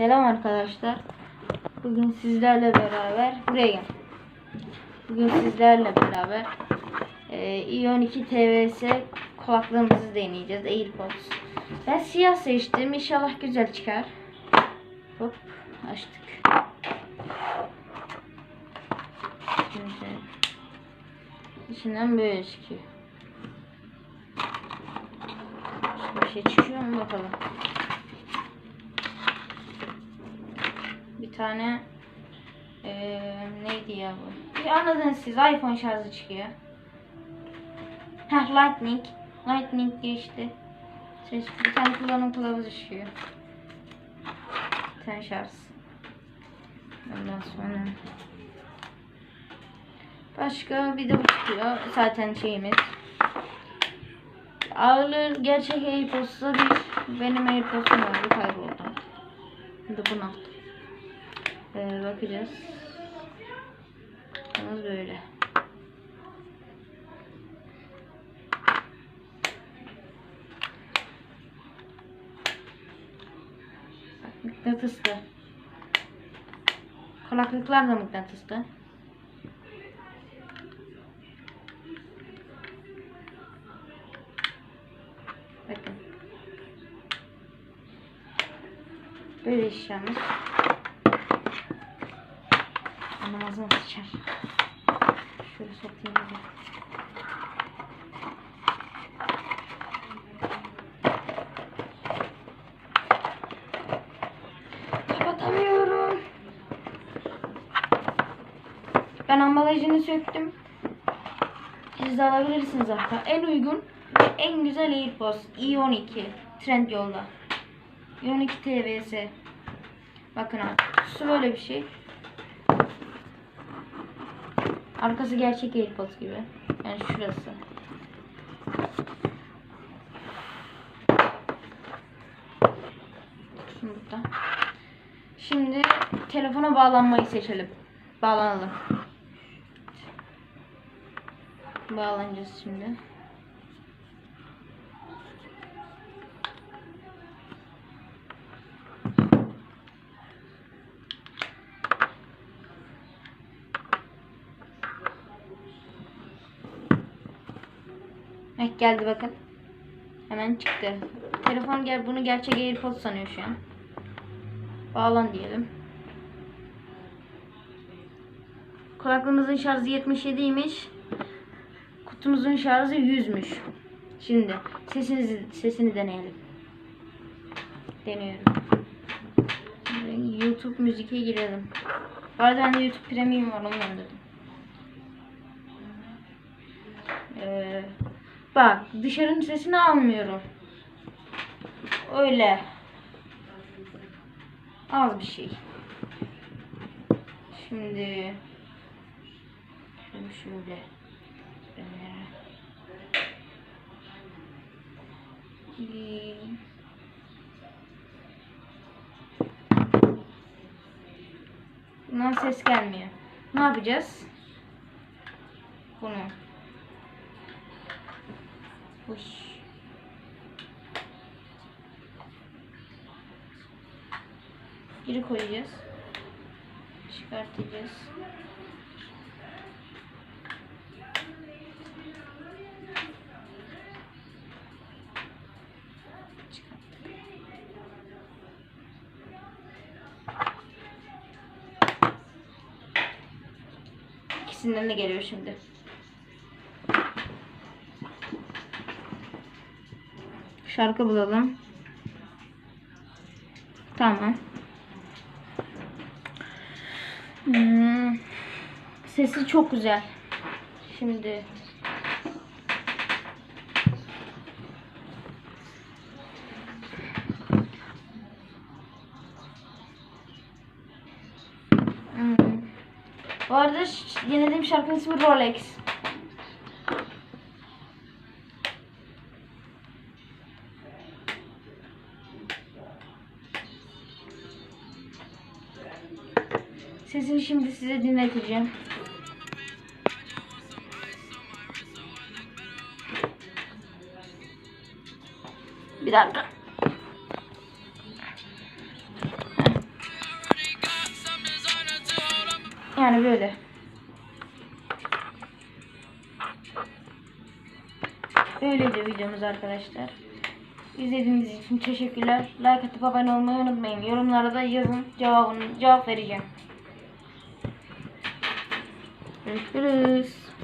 Selam arkadaşlar. Bugün sizlerle beraber buraya gel. Bugün sizlerle beraber e, i12 TVS kulaklığımızı deneyeceğiz. AirPods. Ben siyah seçtim. İnşallah güzel çıkar. Hop açtık. Şimdi içinden böyle çıkıyor. Başka bir şey çıkıyor mu bakalım. Bir tane eee, neydi ya bu? Anladınız siz iPhone şarjı çıkıyor. Heh Lightning. Lightning geçti. Ses, bir tane kullanım kılavuzu çıkıyor. Bir şarj. Ondan sonra başka bir de bu çıkıyor. Zaten şeyimiz. Ağırlığı gerçek AirPods'la bir benim AirPods'um vardı kayboldu. Şimdi bunu aldım. Ee, bakacağız. Yalnız böyle. Bak mıknatıslı. Kulaklıklar da mıknatıslı. Bakın. Böyle işlemimiz. Ağzıma sıçar. Şöyle sokayım. Kapatamıyorum. Ben ambalajını söktüm. Siz de alabilirsiniz hatta. En uygun ve en güzel AirPods i12 Trendyol'da. i12 TVS. Bakın abi. Su böyle bir şey. Arkası gerçek AirPods gibi. Yani şurası. Şimdi burada. Şimdi telefona bağlanmayı seçelim. Bağlanalım. Bağlanacağız şimdi. Heh, geldi bakın. Hemen çıktı. Telefon gel bunu gerçek AirPods sanıyor şu an. Bağlan diyelim. Kulaklığımızın şarjı 77'ymiş. Kutumuzun şarjı 100'müş. Şimdi sesini sesini deneyelim. Deniyorum. YouTube müzike girelim. Bu arada YouTube Premium var ondan dedim. Ee, bak dışarının sesini almıyorum. Öyle. Az bir şey. Şimdi şöyle şöyle. Bundan ses gelmiyor. Ne yapacağız? Bunu. Uş. Geri koyacağız. Çıkartacağız. İkisinden de geliyor şimdi. Şarkı bulalım. Tamam. Hmm. Sesi çok güzel. Şimdi Hmm. Bu arada dinlediğim şarkının ismi Rolex. Sesini şimdi size dinleteceğim. Bir dakika. Yani böyle. Öyleydi videomuz arkadaşlar. İzlediğiniz için teşekkürler. Like atıp abone olmayı unutmayın. Yorumlara da yazın cevabını cevap vereceğim. Görüşürüz.